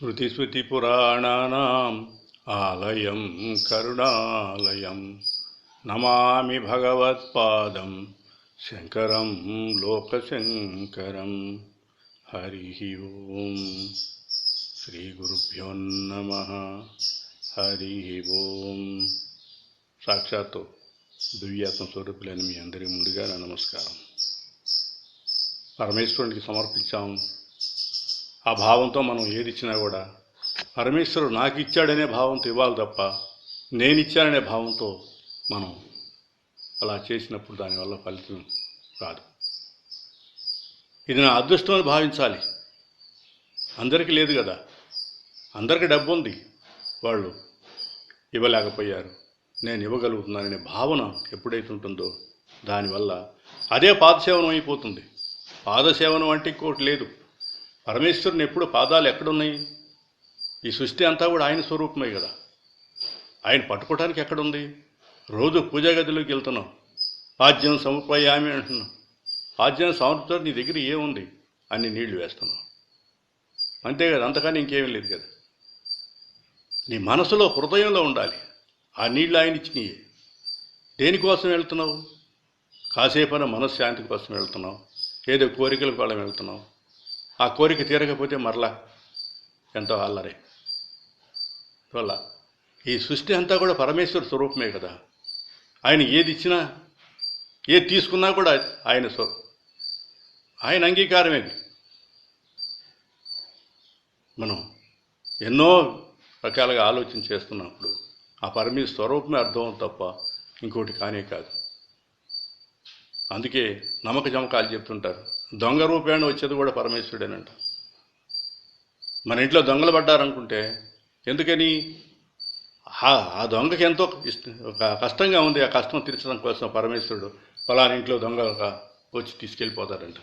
శృతిస్మృతిపురాణానాం ఆలయం కరుణాలయం. నమామి భగవత్పాదం శంకరం లోకశంకరం. హరి ఓం. శ్రీ గురుభ్యో నమ. హరి ఓం. సాక్షాత్తు దివ్యాత్మ స్వరూపులైన మీ అందరి ముందుగా నా నమస్కారం. పరమేశ్వరునికి సమర్పించాము ఆ భావంతో మనం ఏది ఇచ్చినా కూడా పరమేశ్వరుడు నాకు ఇచ్చాడనే భావంతో ఇవ్వాలి తప్ప నేను ఇచ్చాననే భావంతో మనం అలా చేసినప్పుడు దానివల్ల ఫలితం రాదు. ఇది నా అదృష్టం అని భావించాలి. అందరికీ లేదు కదా. అందరికీ డబ్బు ఉంది వాళ్ళు ఇవ్వలేకపోయారు. నేను ఇవ్వగలుగుతున్నాననే భావన ఎప్పుడైతే ఉంటుందో దానివల్ల అదే పాదసేవనం అయిపోతుంది. పాదసేవనం అంటే ఇంకోటి లేదు. పరమేశ్వరుని ఎప్పుడు పాదాలు ఎక్కడున్నాయి? ఈ సృష్టి అంతా కూడా ఆయన స్వరూపమే కదా. ఆయన పట్టుకోవడానికి ఎక్కడుంది? రోజు పూజా గదిలోకి వెళ్తున్నాం. పాద్యం సమర్పయామి అంటున్నాం. పాద్యం సమర్పించారు నీ దగ్గర ఏముంది? అన్ని నీళ్ళు వేస్తున్నాం. అంతే కదా అంతకని ఇంకేమీ లేదు కదా. నీ మనసులో హృదయంలో ఉండాలి. ఆ నీళ్ళు ఆయన ఇచ్చినాయి. దేనికోసం వెళ్తున్నావు? కాసేపైనా మనశ్శాంతి కోసం వెళ్తున్నావు. ఏదో కోరికల కోసం వెళ్తున్నావు. ఆ కోరిక తీరకపోతే మరలా ఎంతో అల్లరే. వల్ల ఈ సృష్టి అంతా కూడా పరమేశ్వర స్వరూపమే కదా. ఆయన ఏది ఇచ్చినా ఏది తీసుకున్నా కూడా ఆయన స్వరూపం ఆయన అంగీకారమేది మనం ఎన్నో రకాలుగా ఆలోచన చేస్తున్నప్పుడు ఆ పరమేశ్వర స్వరూపమే అర్థం తప్ప ఇంకోటి కానే కాదు. అందుకే నమ్మక జమకాలు చెప్తుంటారు. దొంగ రూపేణ వచ్చేది కూడా పరమేశ్వరుడేనంట. మన ఇంట్లో దొంగలు పడ్డారనుకుంటే ఎందుకని? ఆ దొంగకి ఎంతో కష్టంగా ఉంది ఆ కష్టం తీర్చడం కోసం పరమేశ్వరుడు ఫలాని ఇంట్లో దొంగ వచ్చి తీసుకెళ్ళిపోతారంట.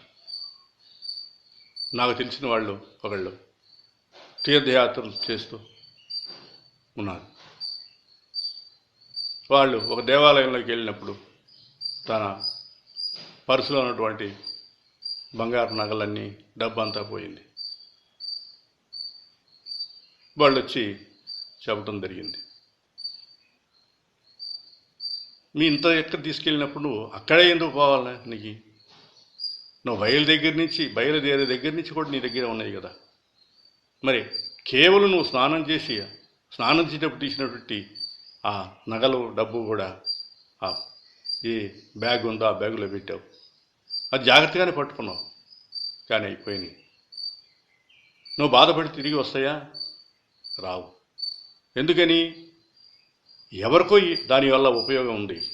నాకు తెలిసిన వాళ్ళు ఒకళ్ళు తీర్థయాత్రలు చేస్తూ ఉన్నారు. వాళ్ళు ఒక దేవాలయంలోకి వెళ్ళినప్పుడు తన పర్సులో ఉన్నటువంటి బంగారు నగలన్నీ డబ్బంతా పోయింది. వాళ్ళు వచ్చి చెప్పడం జరిగింది. మీ ఇంత ఎక్కడ తీసుకెళ్ళినప్పుడు అక్కడే ఎందుకు పోవాలి నీకు? నువ్వు బయలు దగ్గర నుంచి బయలుదేరే దగ్గర నుంచి కూడా నీ దగ్గర ఉన్నాయి కదా. మరి కేవలం నువ్వు స్నానం చేసి స్నానం చేసేటప్పుడు తీసినటువంటి ఆ నగలు డబ్బు కూడా ఆ ఈ బ్యాగ్ ఉందో ఆ బ్యాగులో పెట్టావు. అది జాగ్రత్తగానే పట్టుకున్నావు. కానీ అయిపోయినాయి. నువ్వు బాధపడి తిరిగి వస్తాయా? రావు. ఎందుకని? ఎవరికో దానివల్ల ఉపయోగం ఉంది.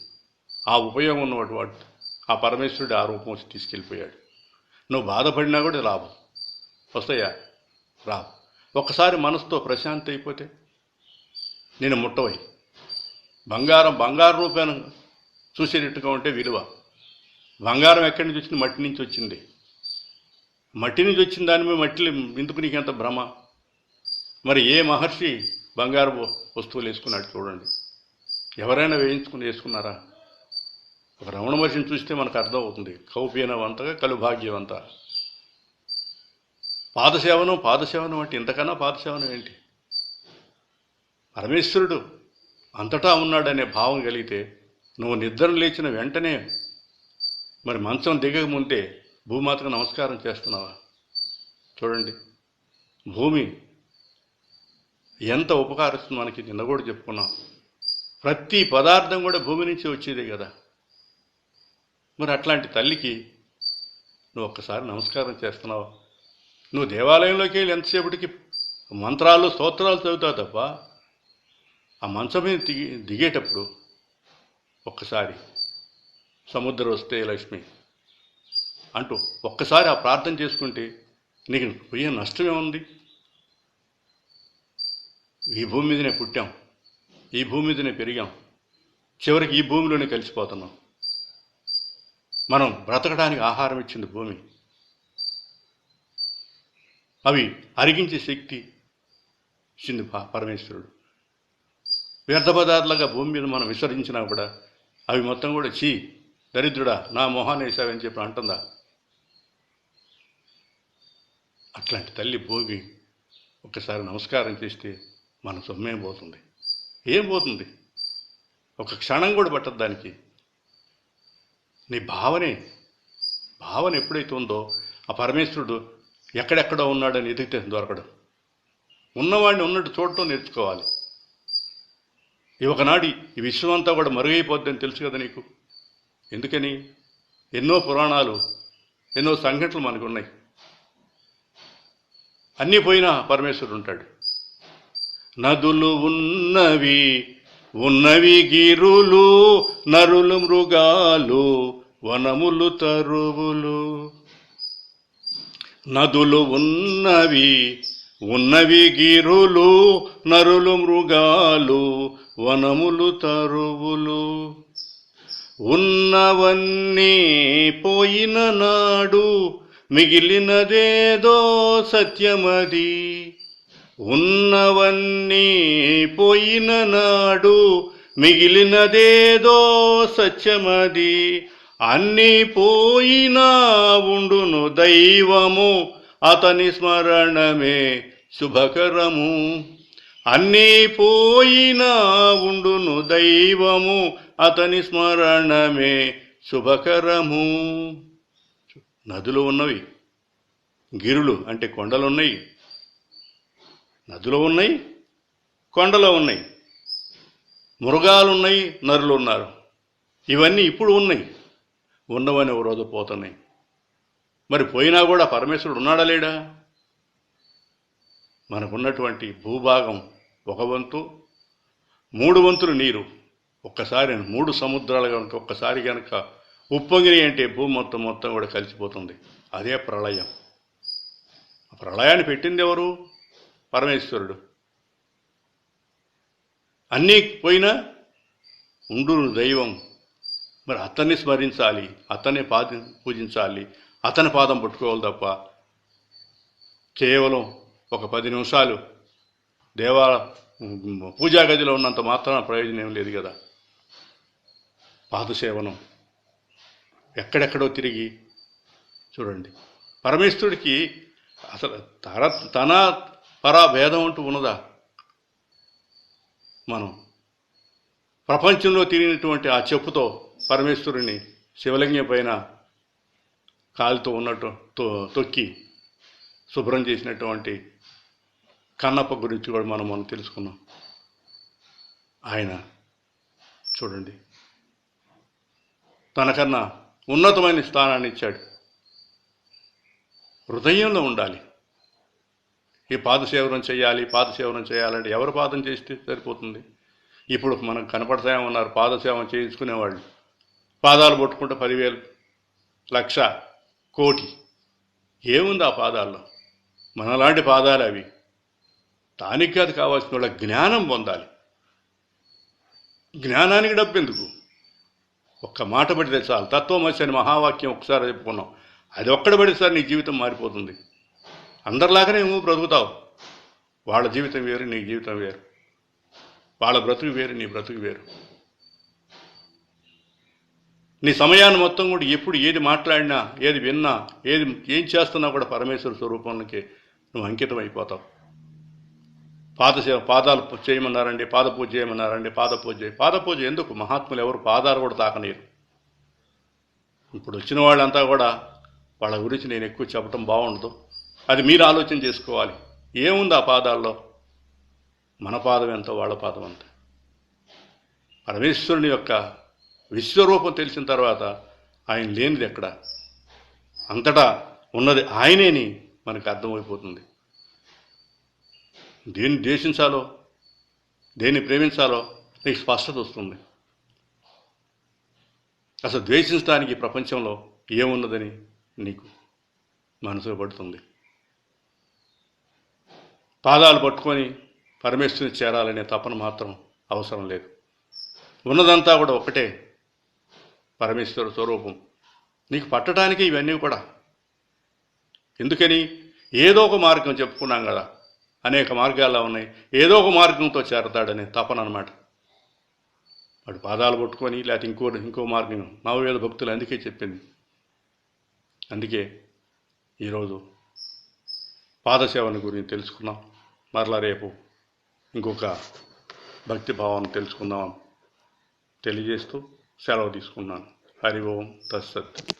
ఆ ఉపయోగం ఉన్నటువంటి ఆ పరమేశ్వరుడు ఆ రూపం వచ్చి తీసుకెళ్ళిపోయాడు. నువ్వు బాధపడినా కూడా రావు వస్తాయా? రావు. ఒక్కసారి మనసుతో ప్రశాంతి అయిపోతే నేను ముట్టవై. బంగారం బంగారు రూపాన్ని చూసేటట్టుగా ఉంటే విలువ. బంగారం ఎక్కడి నుంచి వచ్చింది? మట్టి నుంచి వచ్చింది. మట్టి నుంచి వచ్చిన దాని మీద మట్టిలో ఎందుకు నీకెంత భ్రమ? మరి ఏ మహర్షి బంగారు వస్తువులు వేసుకున్నాడు చూడండి. ఎవరైనా వేయించుకుని వేసుకున్నారా? ఒక రమణ మహర్షిని చూస్తే మనకు అర్థం అవుతుంది కౌపీనవంతగా కలుభాగ్యవంత. పాదసేవనం పాదసేవనం అంటే ఇంతకన్నా పాదసేవనం ఏంటి? పరమేశ్వరుడు అంతటా ఉన్నాడనే భావం కలిగితే నువ్వు నిద్ర లేచిన వెంటనే మరి మంచం దిగకముందే భూమాతకు నమస్కారం చేస్తున్నావా? చూడండి. భూమి ఎంత ఉపకారిస్తుంది మనకి నిన్న కూడా చెప్పుకున్నాం. ప్రతి పదార్థం కూడా భూమి నుంచి వచ్చేదే కదా. మరి అట్లాంటి తల్లికి నువ్వు ఒక్కసారి నమస్కారం చేస్తున్నావు? నువ్వు దేవాలయంలోకి వెళ్ళి ఎంతసేపటికి మంత్రాలు స్తోత్రాలు చదువుతావు తప్ప ఆ మంచం మీద దిగి దిగేటప్పుడు ఒక్కసారి సముద్రం వస్తే లక్ష్మి అంటూ ఒక్కసారి ఆ ప్రార్థన చేసుకుంటే నీకు పోయే నష్టమే ఉంది ఈ భూమి మీదనే పుట్టాం ఈ భూమి మీదనే పెరిగాం చివరికి ఈ భూమిలోనే కలిసిపోతున్నాం. మనం బ్రతకడానికి ఆహారం ఇచ్చింది భూమి. అవి అరిగించే శక్తి ఇచ్చింది పరమేశ్వరుడు. వ్యర్థ పదార్థాలుగా భూమి మీద మనం విసర్జించినా కూడా అవి మొత్తం కూడా చీ దరిద్రుడా నా మొహాన్ని వేసావని చెప్పి అంటుందా? అట్లాంటి తల్లి భోగి ఒక్కసారి నమస్కారం చేస్తే మన సొమ్మేం పోతుంది? ఏం పోతుంది? ఒక క్షణం కూడా పట్టదు దానికి. నీ భావనే భావన ఎప్పుడైతే ఉందో ఆ పరమేశ్వరుడు ఎక్కడెక్కడో ఉన్నాడని ఎదిగితే దొరకడం. ఉన్నవాడిని ఉన్నట్టు చూడటం నేర్చుకోవాలి. ఈ ఒకనాడి ఈ విశ్వమంతా కూడా మరుగైపోద్దని తెలుసు కదా నీకు? ఎందుకని? ఎన్నో పురాణాలు ఎన్నో సంఘటనలు మనకు ఉన్నాయి అన్నీ పోయినా పరమేశ్వరుడు ఉంటాడు. నదులు ఉన్నవి ఉన్నవి గిరులు నరులు మృగాలు వనములు తరువులు. నదులు ఉన్నవి ఉన్నవి గిరులు నరులు మృగాలు వనములు తరువులు. ఉన్నవన్నీ పోయిన నాడు మిగిలినదేదో సత్యమది. ఉన్నవన్నీ పోయిన నాడు మిగిలినదేదో సత్యమది. అన్నీ పోయినా ఉండును దైవము అతని స్మరణమే శుభకరము. అన్నీ పోయినా ఉండును దైవము అతని స్మరణమే శుభకరము. నదులు ఉన్నవి గిరులు అంటే కొండలు ఉన్నాయి. నదులు ఉన్నాయి కొండలు ఉన్నాయి. మృగాలు ఉన్నాయి నరులు ఉన్నారు. ఇవన్నీ ఇప్పుడు ఉన్నాయి. ఉన్నవని ఒక రోజు పోతున్నాయి. మరి పోయినా కూడా పరమేశ్వరుడు ఉన్నాడా లేడా? మనకున్నటువంటి భూభాగం ఒక వంతు మూడు వంతులు నీరు ఒక్కసారి మూడు సముద్రాలు కనుక ఒక్కసారి కనుక ఉప్పొంగిని అంటే భూమి మొత్తం మొత్తం కూడా కలిసిపోతుంది. అదే ప్రళయం. ఆ ప్రళయాన్ని పెట్టింది ఎవరు? పరమేశ్వరుడు. అన్నీ పోయినా ఉండు దైవం. మరి అతన్ని స్మరించాలి అతన్ని పాది పూజించాలి అతని పాదం పట్టుకోవాలి తప్ప కేవలం ఒక పది నిమిషాలు దేవా పూజా గదిలో ఉన్నంత మాత్రాన ప్రయోజనం ఏం లేదు కదా. పాదసేవనం. ఎక్కడెక్కడో తిరిగి చూడండి. పరమేశ్వరుడికి అసలు తర తన పరా భేదం అంటూ ఉన్నదా? మనం ప్రపంచంలో తిరిగినటువంటి ఆ చెప్పుతో పరమేశ్వరుని శివలింగం పైన కాలుతో ఉన్నట్టు తొ- తొక్కి శుభ్రం చేసినటువంటి కన్నప్ప గురించి కూడా మనం మనం తెలుసుకున్నాం. ఆయన చూడండి. తనకన్నా ఉన్నతమైన స్థానాన్ని ఇచ్చాడు. హృదయంలో ఉండాలి. ఈ పాదసేవనం చేయాలి పాదసేవనం చేయాలంటే ఎవరు పాదం చేస్తే సరిపోతుంది? ఇప్పుడు మనకు కనపడతామన్నారు పాదసేవం చేయించుకునేవాళ్ళు. పాదాలు పట్టుకుంటే పదివేలు లక్ష కోటి. ఏముంది ఆ పాదాల్లో? మనలాంటి పాదాలు అవి. తానికి అది కావాల్సిన వాళ్ళ జ్ఞానం పొందాలి. జ్ఞానానికి డబ్బు ఎందుకు ఒక్క మాట పడితే చాలు తత్వమసి అని మహావాక్యం ఒకసారి చెప్పుకున్నాం. అది ఒక్కడ పడితే సార్ నీ జీవితం మారిపోతుంది. అందరిలాగానే నువ్వు బ్రతుకుతావు. వాళ్ళ జీవితం వేరు నీ జీవితం వేరు. వాళ్ళ బ్రతుకు వేరు నీ బ్రతుకు వేరు. నీ సమయాన్ని మొత్తం కూడా ఎప్పుడు ఏది మాట్లాడినా ఏది విన్నా ఏది ఏం చేస్తున్నా కూడా పరమేశ్వర స్వరూపానికి నువ్వు అంకితం అయిపోతావు పాద సేవ పాదాలు చేయమన్నారండి పాద పూజ చేయమన్నారండి పాద పూజ చేయి పాద పూజ ఎందుకు? మహాత్ములు ఎవరు పాదాలు కూడా తాకనీరు ఇప్పుడు వచ్చిన వాళ్ళంతా కూడా వాళ్ళ గురించి నేను ఎక్కువ చెప్పడం బాగుండదు. అది మీరు ఆలోచన చేసుకోవాలి. ఏముంది ఆ పాదాల్లో? మన పాదం ఎంత వాళ్ళ పాదం ఎంత పరమేశ్వరుని యొక్క విశ్వరూపం తెలిసిన తర్వాత ఆయన లేనిది ఎక్కడ? అంతటా ఉన్నది ఆయనేని మనకు అర్థమైపోతుంది. దేన్ని ద్వేషించాలో దేన్ని ప్రేమించాలో నీకు స్పష్టత వస్తుంది. అసలు ద్వేషించడానికి ప్రపంచంలో ఏమున్నదని నీకు మనసులో పడుతుంది. పాదాలు పట్టుకొని పరమేశ్వరుని చేరాలనే తపన మాత్రం అవసరం లేదు. ఉన్నదంతా కూడా ఒకటే పరమేశ్వర స్వరూపం. నీకు పట్టడానికి ఇవన్నీ కూడా. ఎందుకని? ఏదో ఒక మార్గం చెప్పుకున్నాం కదా. అనేక మార్గాల్లో ఉన్నాయి. ఏదో ఒక మార్గంతో చేరతాడనే తపన అనమాట వాడు పాదాలు పట్టుకొని లేకపోతే ఇంకో ఇంకో మార్గం. నవవేద భక్తులు అందుకే చెప్పింది. అందుకే ఈరోజు పాదసేవన గురించి తెలుసుకున్నాం మరలా రేపు ఇంకొక భక్తి భావాన్ని తెలుసుకుందాం. తెలియజేస్తూ సెలవు తీసుకున్నాను హరి ఓం తస్సత్